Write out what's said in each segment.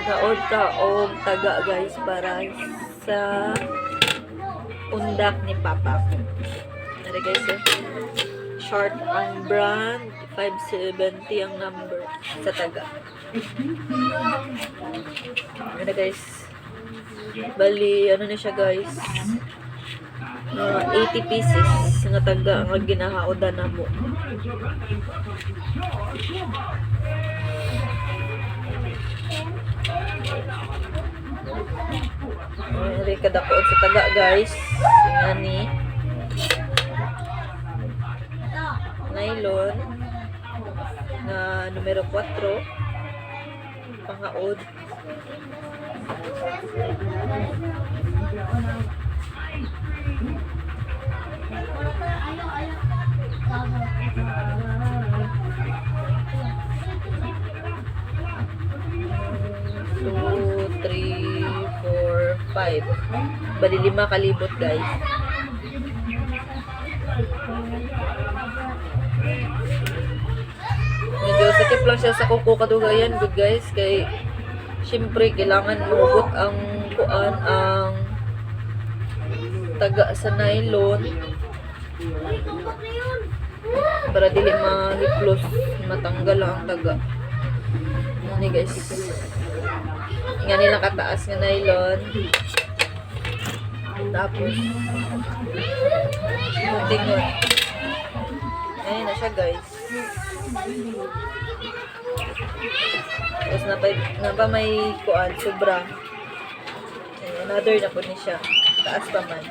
maghaod ka og taga guys para sa undak ni Papa. Ano guys, eh? short ang brand, 570 ang number sa taga. Ano guys, bali, ano na siya guys, uh, 80 pieces nga taga ang ginahaodan na mo. Ay, kada ko sa taga guys. Nga ni. Nylon. Na numero 4 pangaod. two, 5. Bali lima kalibot guys. Medyo sakit lang siya sa kuko kadugayan good guys. Kay syempre kailangan mahugot ang kuan ang taga sa nylon para dili mahiplos matanggal ang taga. Ano guys. Nga nila kataas nga nylon. Tapos tingon. Ayun na siya guys. Tapos na pa, na pa may kuan, sobra. Ayun, another na po ni siya. Taas pa man.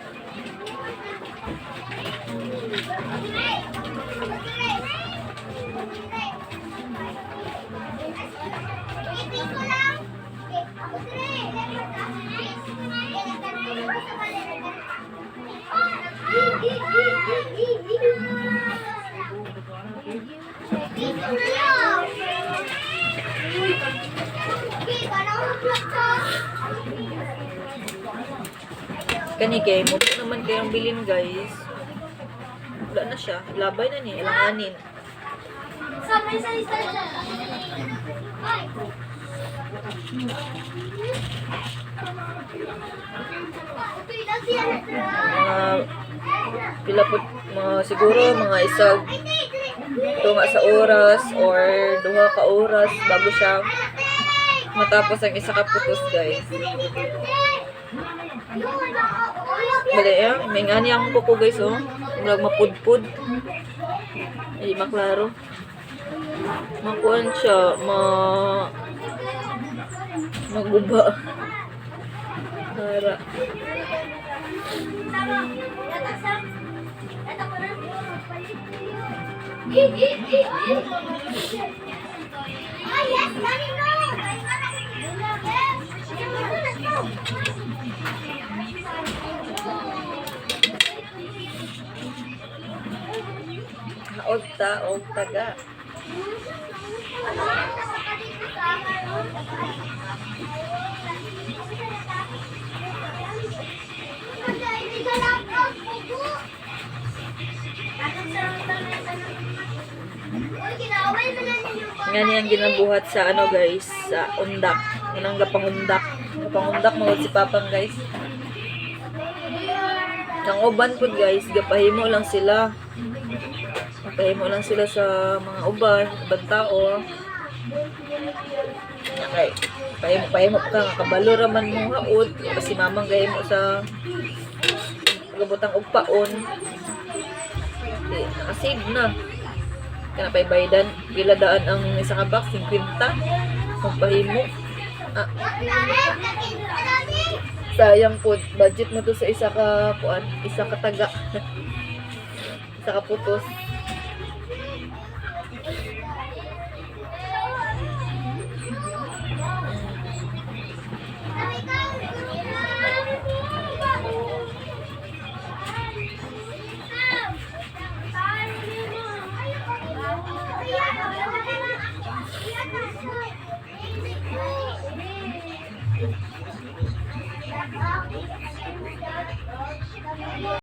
Kani kay mo naman kayong bilin guys. Wala na siya. Labay na ni. Ilanganin. Sabay sa isa siya. Mga pila po, mga siguro mga isag tunga sa oras or duha ka oras bago siya matapos ang isa ka putos guys. Bali, eh, may ngani ang kuko guys, oh. Murag mapudpud. Ay, maklaro. Makuan siya, ma... Maguba. Para. Ay, yes, dami mo! Haod ta og taga. Nga niyang ginabuhat sa ano guys, sa undak. Inang gapangundak. Gapangundak mga si Papang guys. Ang uban po guys, gapahimo lang sila. Gapahimo lang sila sa mga uban, ubang tao. Okay. Pahimo, pahimo ka nga, kabalo raman mo haot. Kasi mamang gahimo sa gabutang ugpaon. Eh, nakasave na. Kaya pa'y baydan, pila daan ang isa ka box, 50. Magpahimo. Ah, sayang po, budget mo to sa isa ka, kuan, isa ka taga. isa ka putos.